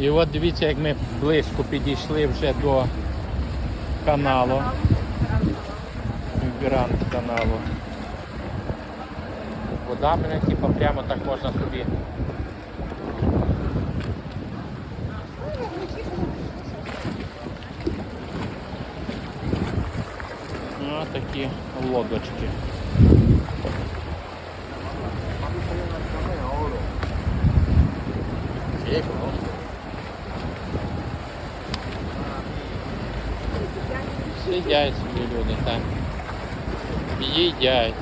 І от дивіться, як ми близько підійшли вже до каналу. Гранд каналу. Вода мене типа прямо так можна собі. Ну, такі лодочки. Сидять собі там. Їдять.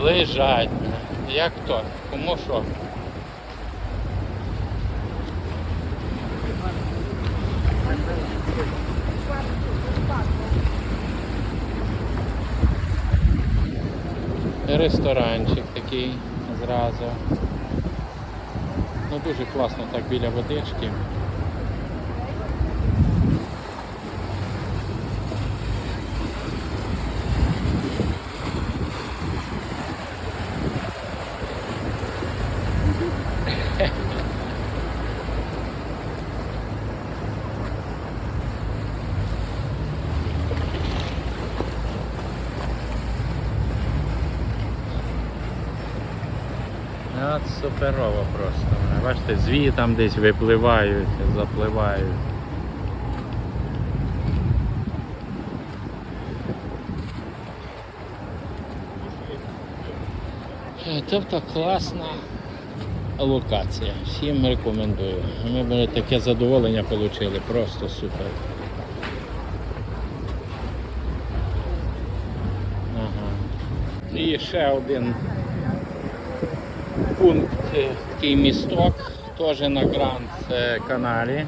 Лежать. Як то? Кому що? Ресторанчик такий зразу. Ну дуже класно так біля водички. От суперово просто. Бачите, звії там десь випливають, запливають. Е, Тобто класна локація. Всім рекомендую. Ми б таке задоволення отримали, просто супер. Ага. І ще один пункт, е, такий місток, теж на Гранд каналі.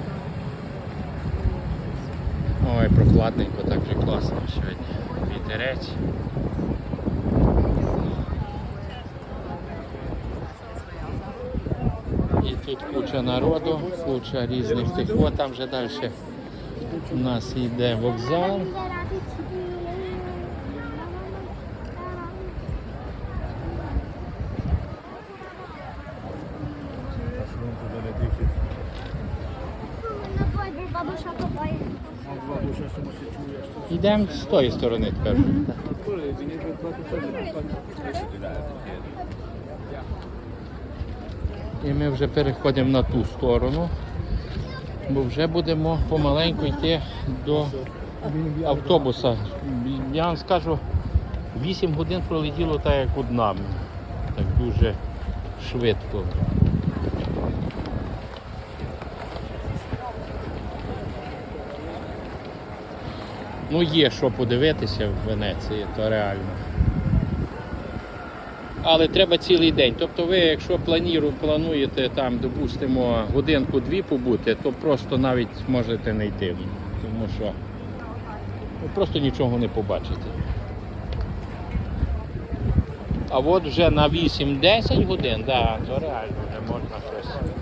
Ой, прохладненько, так же класно сьогодні. Вітерець. І тут куча народу, куча різних тих. О, там вже далі у нас йде вокзал. Бабуся копає. Йдемо з тої сторони тепер. І ми вже переходимо на ту сторону, бо вже будемо помаленьку йти до автобуса. Я вам скажу, 8 годин пролетіло так, як одна. Так дуже швидко. Ну, є що подивитися в Венеції, то реально. Але треба цілий день. Тобто ви, якщо планіру, плануєте там, допустимо, годинку-дві побути, то просто навіть можете не йти. Тому що ви просто нічого не побачите. А от вже на 8-10 годин, да, то реально вже можна щось.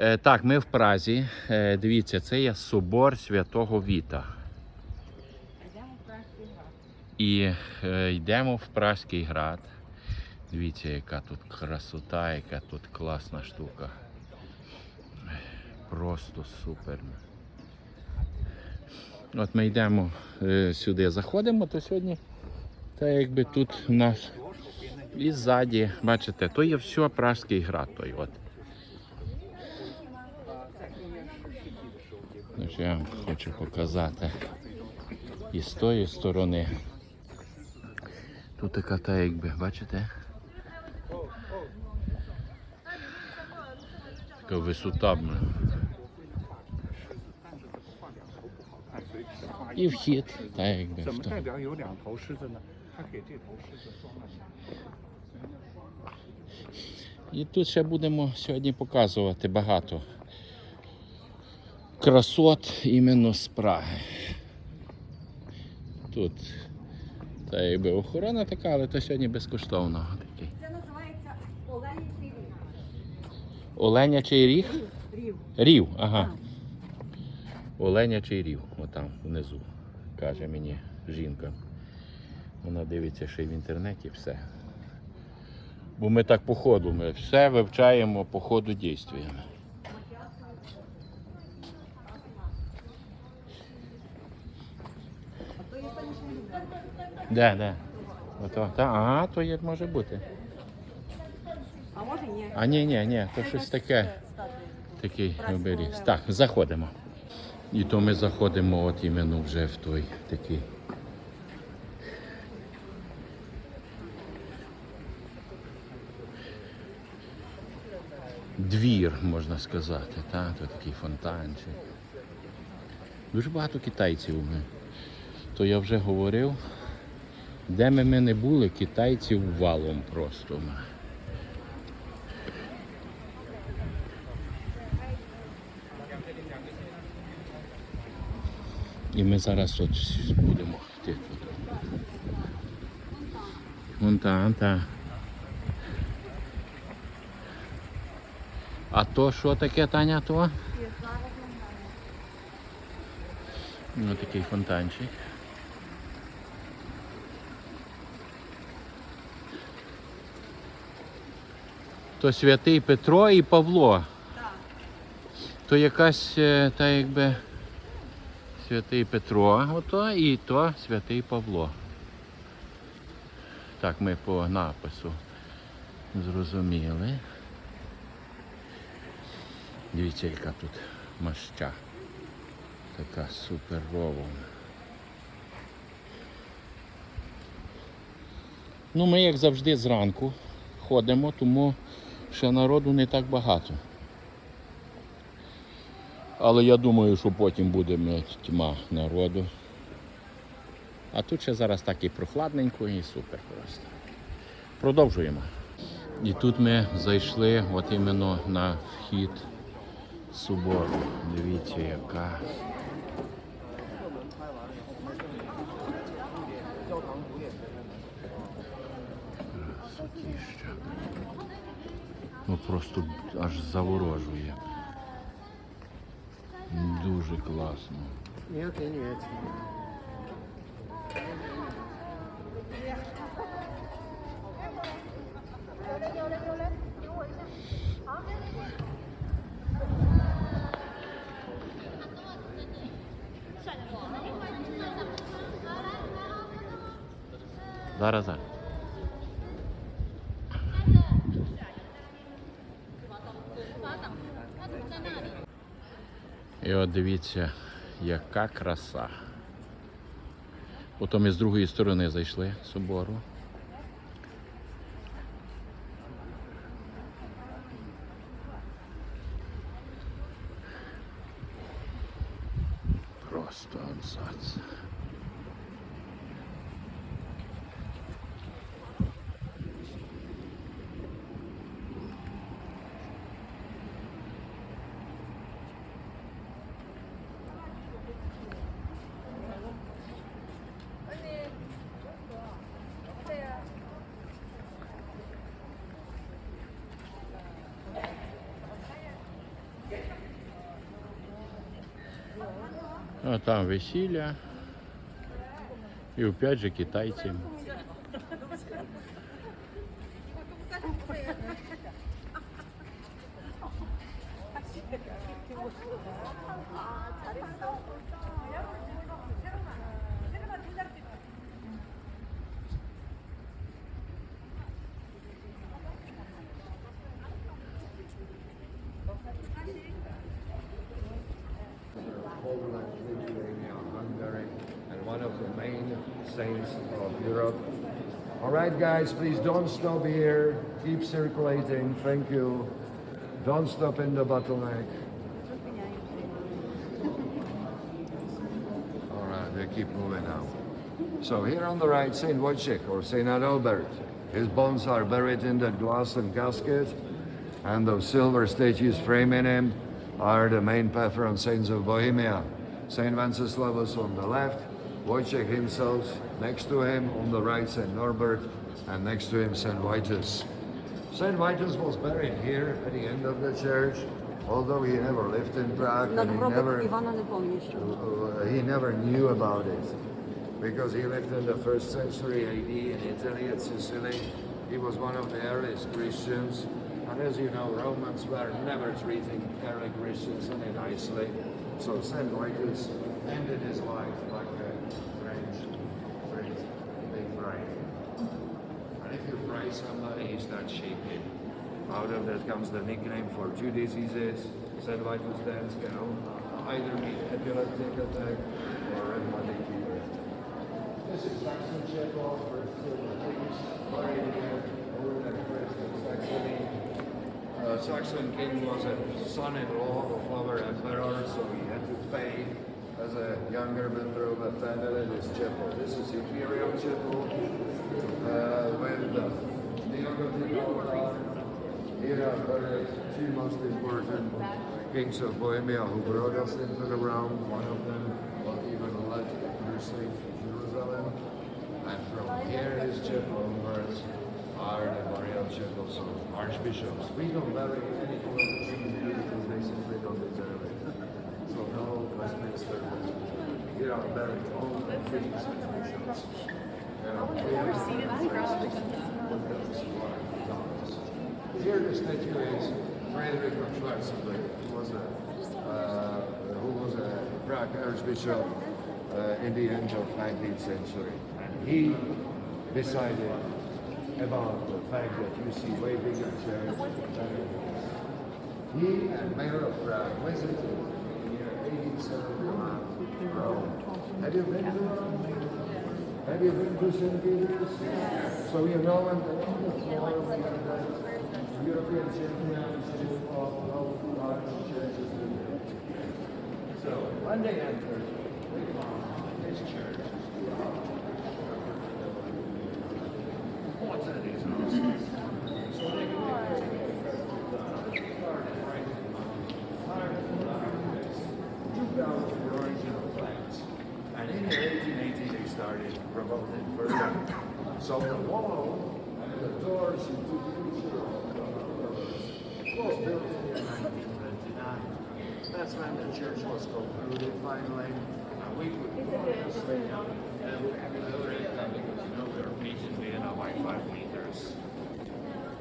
Так, ми в Празі. Е, Дивіться, це є собор святого Віта. І е, йдемо в Празький град. Дивіться, яка тут красота, яка тут класна штука. Просто супер. От ми йдемо е, сюди, заходимо, то сьогодні, та якби тут у нас і ззаді, бачите, то є все Пражський град. Той от. Тож я вам хочу показати і з тої сторони. Тут така та якби, бачите? Така висота. І вхід, та якби. В. І тут ще будемо сьогодні показувати багато красот іменно з Праги. Тут та якби охорона така, але то сьогодні безкоштовно. Такий. Це називається Оленівський рік. Оленячий ріг? Рів. Рів, ага. Оленячий рів, отам внизу, каже мені жінка. Вона дивиться ще й в інтернеті все. Бо ми так по ходу, ми все вивчаємо по ходу дійствами. Де, де? Ото, та, ага, то є, може бути. А може ні. А ні, ні, ні, то щось таке. Такий оберіг. Так, заходимо. І то ми заходимо от іменно вже в той такий. Двір, можна сказати, та? то такий фонтанчик. Дуже багато китайців. ми. То я вже говорив, де ми, ми не були, китайців валом просто. І ми зараз от будемо йти тут. Вон там, та. А то що таке, Таня, то? Ну, такий фонтанчик. То святий Петро і Павло. То якась е, та якби святий Петро, ото і то святий Павло. Так, ми по напису зрозуміли. Дивіться, яка тут маща. Така суперова. Ну, ми, як завжди, зранку ходимо, тому ще народу не так багато. Але я думаю, що потім буде тьма народу. А тут ще зараз так і прохладненько, і супер просто. Продовжуємо. І тут ми зайшли от іменно на вхід собору. Дивіться, яка. Ну просто аж заворожує. Дуже класно. Нет, я нет. Зараз. Дивіться, яка краса. Потім і з другої сторони зайшли собору. Просто абзац. А там весілля. І опять же китайці. Please don't stop here. Keep circulating. Thank you. Don't stop in the bottleneck. All right, we keep moving now. So here on the right, Saint Wojciech or Saint Adalbert. His bones are buried in that glass and casket, and those silver statues framing him are the main patron saints of Bohemia. Saint Wenceslavus on the left, Wojciech himself next to him, on the right Saint Norbert, and next to him St. Vitus. St. Vitus was buried here at the end of the church, although he never lived in Prague and he never, he never knew about it because he lived in the first century AD in Italy at Sicily. He was one of the earliest Christians, and as you know, Romans were never treating early Christians any nicely. So St. Vitus ended his life like a French, French big brain. And if you pray somebody, he starts shaking. Out of that comes the nickname for two diseases. Vitus dance can either be epileptic attack or rheumatic fever. This is Saxon Chapel, first silver things, buried here, over that first in Saxony. Uh, Saxon king was a son-in-law of our emperor, so he had to pay as a younger member of a family this chapel. This is Imperial Chapel uh, with the neogothic altar. Here are two most important kings of Bohemia who brought us into the realm. One of them was even led the crusade to Jerusalem. And from here is chapel onwards are the burial chapels of archbishops. We don't bury any because they simply don't deserve it. So no Westminster. Here are buried all the kings and bishops. Here the statue is Frederick of Schwarzenberg, who was a, uh, who was a Prague archbishop uh, in the end of 19th century. And he decided about the fact that you see way bigger church. He and Mayor of Prague visited in the year 1871 Rome. Have you been to Rome? Have you been to St. Peter's? So you know when the floor of the European Championship of Low Art Churches. So Monday and Thursday, we come this church.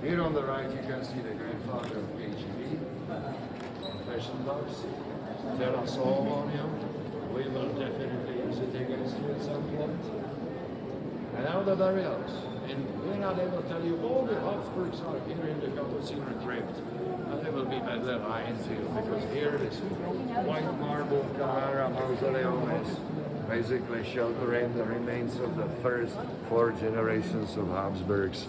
Here on the right you can see the grandfather of KGB. Tell us all on him. We will definitely use it against you at some point. And now the burials. And Vienna, able to tell you all the Habsburgs are here in the Capuciner crypt. And they will be I to you because here this white marble Carrara mausoleum is basically sheltering the remains of the first four generations of Habsburgs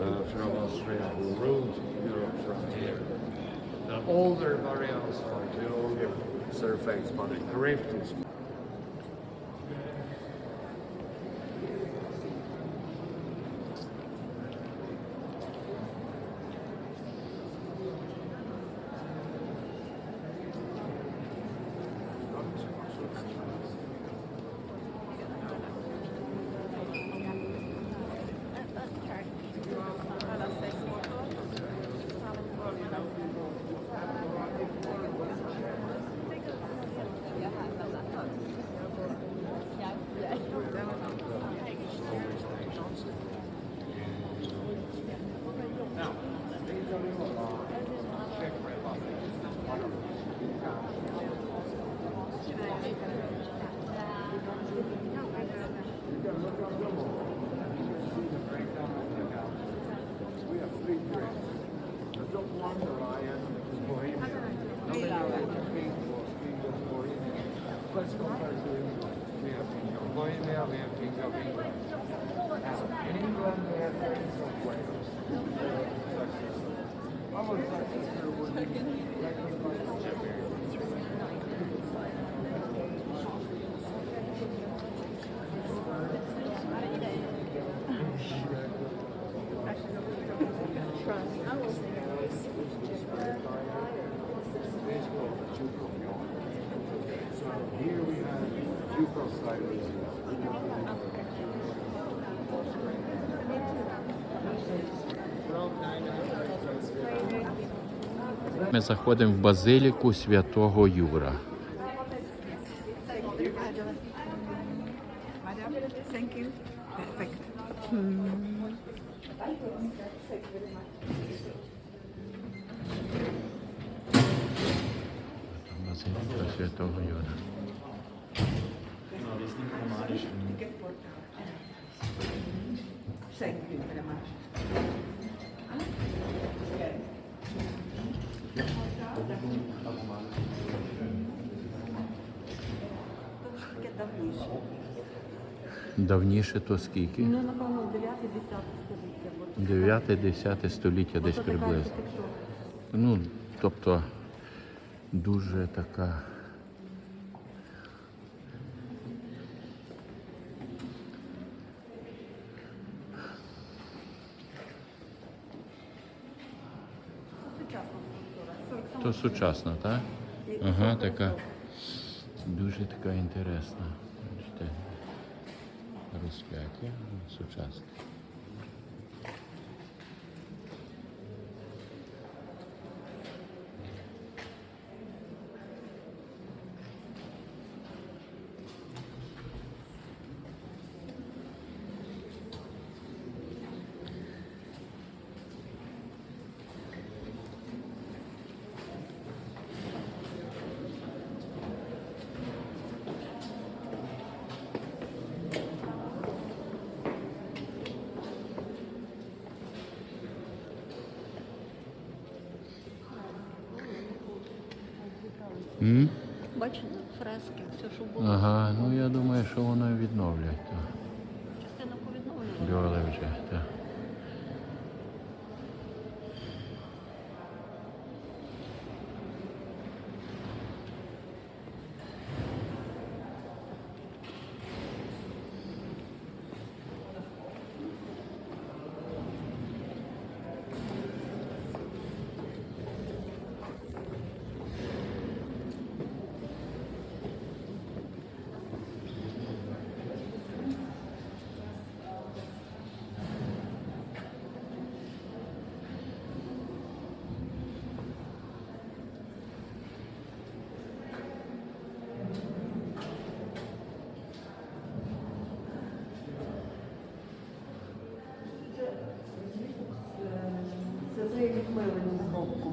uh, from Austria who ruled Europe from here. The older burials are the surface, but the crypt Ми заходимо в базиліку святого Юра. Thank you. Базиліка святого Юра. Thank you very much. Давніше. Давніше то скільки? Ну, напевно, 9-10 століття. бо 9-10 століття десь приблизно. Ну, тобто дуже така. То сучасна, так? Ага, така. Дуже така інтересна. Бачите, розп'яття сучасне. Все, що було. Ага, ну я думаю, що воно відновлять. То. Частина повідновлювала. Вже, так. Це за відмилення з боку.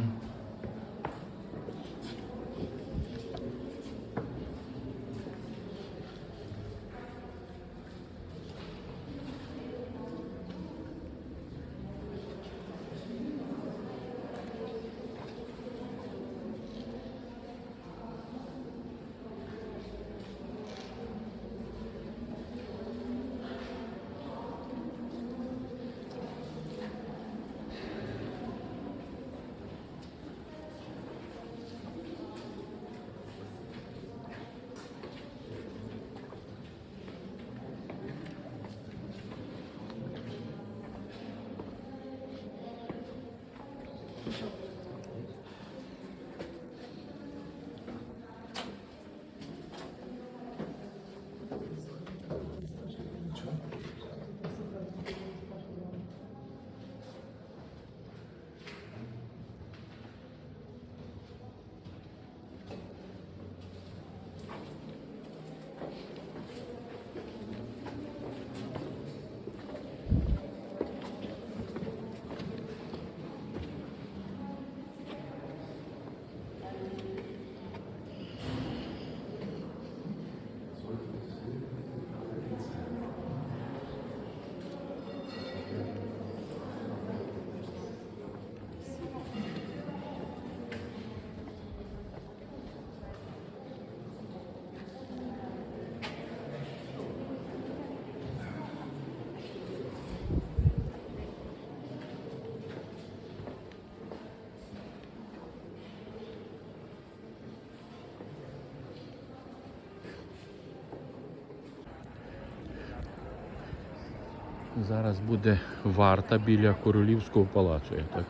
Зараз буде варта біля королівського палацу, я так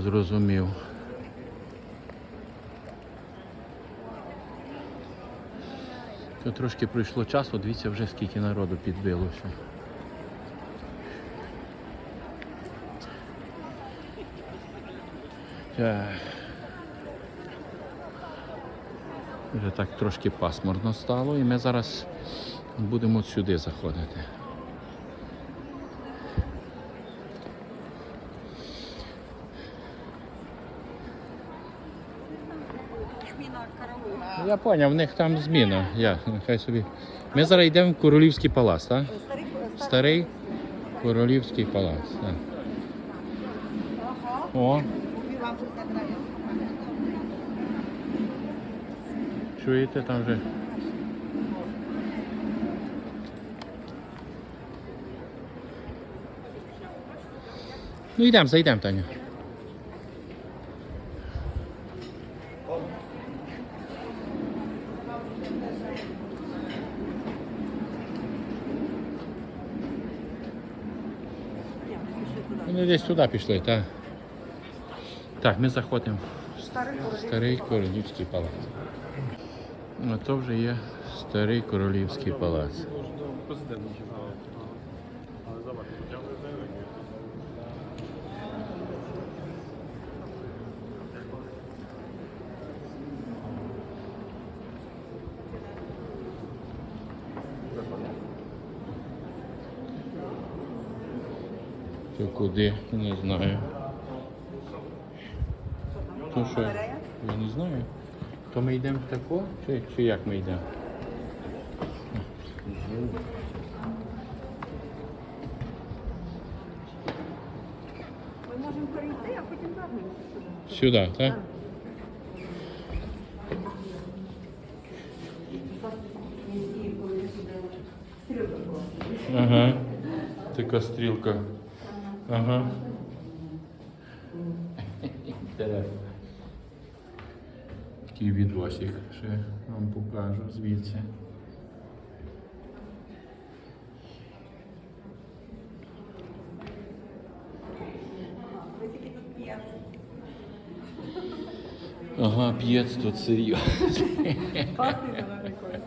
зрозумів. То трошки пройшло часу, дивіться вже скільки народу підбилося. Вже так трошки пасмурно стало і ми зараз будемо сюди заходити. Я зрозумів, в них там зміна. Я, нехай собі. Ми зараз йдемо в Королівський палац, так? Старий, Королівський палац. Так. О, чуєте там вже? Ну йдемо, зайдемо, Таня. Десь туди пішли, так. Так, ми заходимо в старий королівський палац. А то вже є старий королівський палац. Куди, не знаю. То що, я не знаю. То ми йдемо тако, чи, чи як ми йдемо? Ми можемо перейти, а потім вернемося сюди. Сюди, так? Ага. Така стрілка. Ага. Інтересно. Такий відосик ще вам покажу звідси. Ага, п'єць тут серйозно. Класний зелений колір.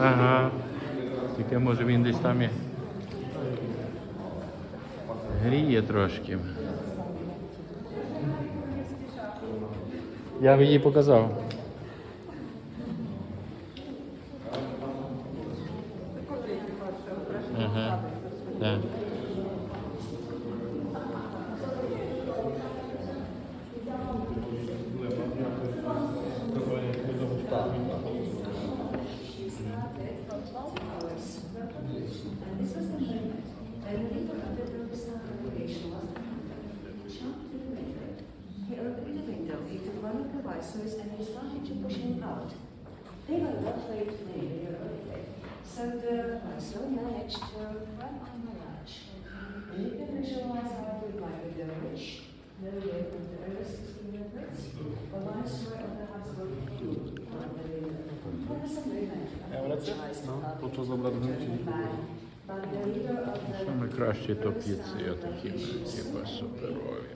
Ага. Тільки може він десь там і гріє трошки. Я б її показав. Ага. Так. He opened the window, he took one of the visors and he started to push him out. They were not very familiar with it, so the visor managed to run on the latch. And you can visualize how it would like with the bridge, no way from the early 1600s, the visor of the Habsburg king on the window. There was some movement of the child Podczas obrad wrócili. but the leader of the Саме краще то піци, такі, типа суперові.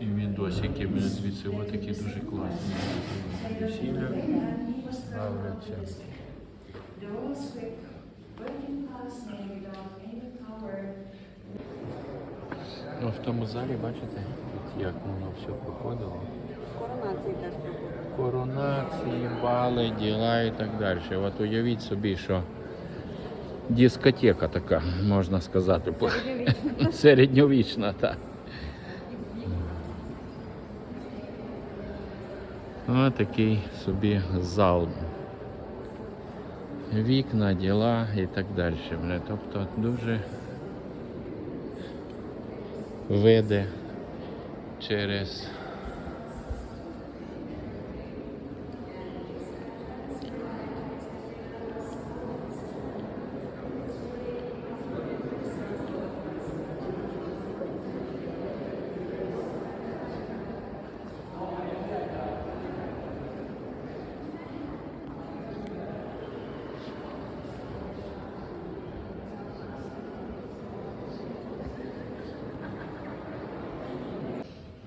І відосики мене звідси такі дуже класні. Весілля power. Ну, в тому залі, бачите, як воно все проходило. Коронації теж проходять. Коронації, бали, діла і так далі. От уявіть собі, що дискотека така, можна сказати, по- середньовічна, так. Ось такий собі зал. Вікна, діла і так далі. бля. Тобто дуже види через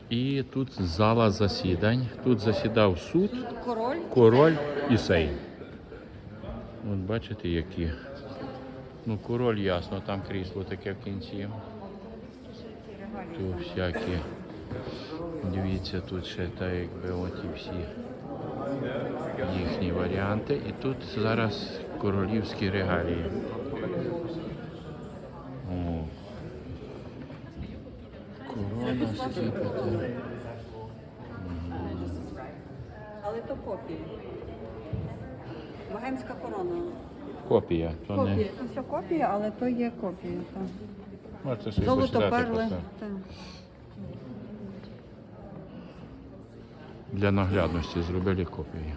І тут зала засідань. Тут засідав суд, Король. король і сейм. От бачите, які. Ну, король ясно, там крісло таке в кінці. Тут всякі. Дивіться, тут ще так якби оті всі їхні варіанти. І тут зараз королівські регалії. О. Корона скіпетр. Богемська корона. Копія. То не... Копія. Це все копія, але то є копія. Так. Можете собі Золото почитати перли. просто. Так. Для наглядності зробили копії.